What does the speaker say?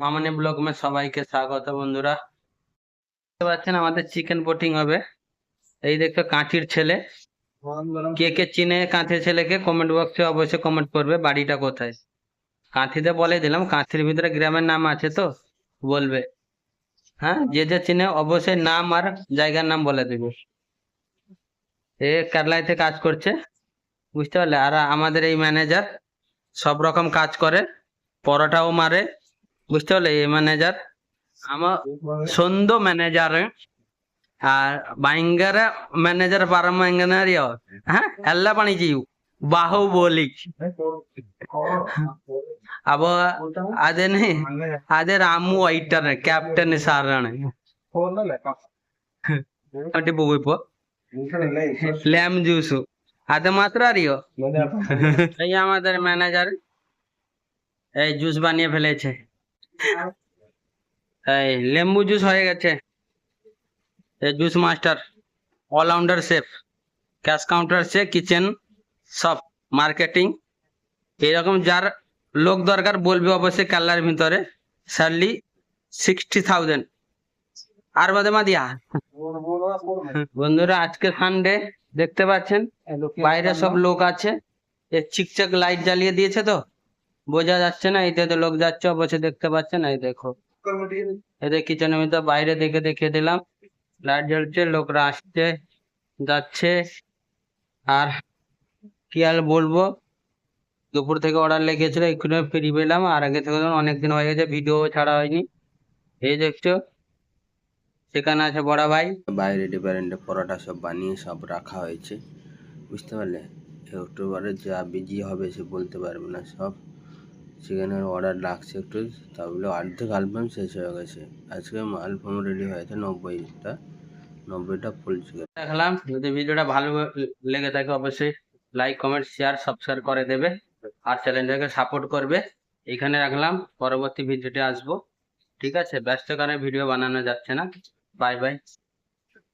মামনি blog মে সবাইকে স্বাগত বন্ধুরা। দেখতে পাচ্ছেন আমাদের চিকেন পোটিং হবে। এই দেখো কাঁচির ছেলে। কে কে চিনে কাঁথির ছেলেকে কমেন্ট বক্সে অবশ্যই কমেন্ট করবে বাড়িটা কোথায়। কাঁথিতে বলে দিলাম কাঁথির ভিতরে গ্রামের নাম আছে তো বলবে। হ্যাঁ যে যে চিনে অবশ্যই নাম আর জায়গার নাম বলে দেবে। এ কেরালাতে কাজ করছে বুঝতে পারলে? আর আমাদের এই ম্যানেজার সব রকম কাজ করে পরোটাও মারে বুঝতে পারলে এই ম্যানেজার আমার സ്വന്ത ম্যানেজার আর ഭയങ്കര ম্যানেজার പരമങ്ങനെ അറിയോ ഏഹ് എല്ലാ പണി ചെയ്യൂ ബാഹുബോലി അപ്പൊ അതിന് അത് രാമു വൈറ്റർ ക്യാപ്റ്റൻ സാറാണ് മറ്റേ പോകും ഇപ്പൊ ലാം ജ്യൂസ് അത് മാത്രം അറിയോ এই আমাদের ম্যানেজার এই জুস বানিয়ে ফেলেছে এই, লেম্বু জুস হয়ে গেছে। এই juice master allrounder chef cash counter সে কিচেন সব মার্কেটিং এরকম যার লোক দরকার বলবে অবশ্যই কাল্লার ভিতরে। স্যারলি সিক্সটি থাউজেন্ড আর বাদে মা দিয়া। বন্ধুরা, আজকে সানডে দেখতে পাচ্ছেন? বাইরে সব লোক আছে। এ চিকচাক লাইট জ্বালিয়ে দিয়েছে তো। বোঝা যাচ্ছে না, এতে তো লোক যাচ্ছে অবশ্যই দেখতে পাচ্ছেন এই দেখো। এদের কিচেনের ভিতর বাইরে দেখে দেখিয়ে দিলাম। লাইট জ্বলছে, লোকরা আসছে, যাচ্ছে। আর কি আর বলব? দুপুর থেকে অর্ডার লেগেছিল, এক্ষুনি ফ্রি পেলাম। আর আগে থেকে অনেকদিন হয়ে গেছে ভিডিও ছাড়া হয়নি। এই দেখছ? সেখানে আছে বড় ভাই। বাইরে ডিফারেন্ট পরোটা সব বানিয়ে সব রাখা হয়েছে। বুঝতে পারলে? ইউটিউবারে যা বিজি হবে সে বলতে পারবে না সব। সেখানে অর্ডার লাগছে একটু তাহলে অর্ধেক অ্যালবাম শেষ হয়ে গেছে। আজকে অ্যালবাম রেডি হয়েছে নব্বইটা নব্বইটা ফুল চিকেন দেখলাম, যদি ভিডিওটা ভালো লেগে থাকে অবশ্যই লাইক কমেন্ট শেয়ার সাবস্ক্রাইব করে দেবে আর চ্যানেলটাকে সাপোর্ট করবে। এখানে রাখলাম, পরবর্তী ভিডিওতে আসব। ঠিক আছে, ব্যস্ত কারণে ভিডিও বানানো যাচ্ছে না। Bye bye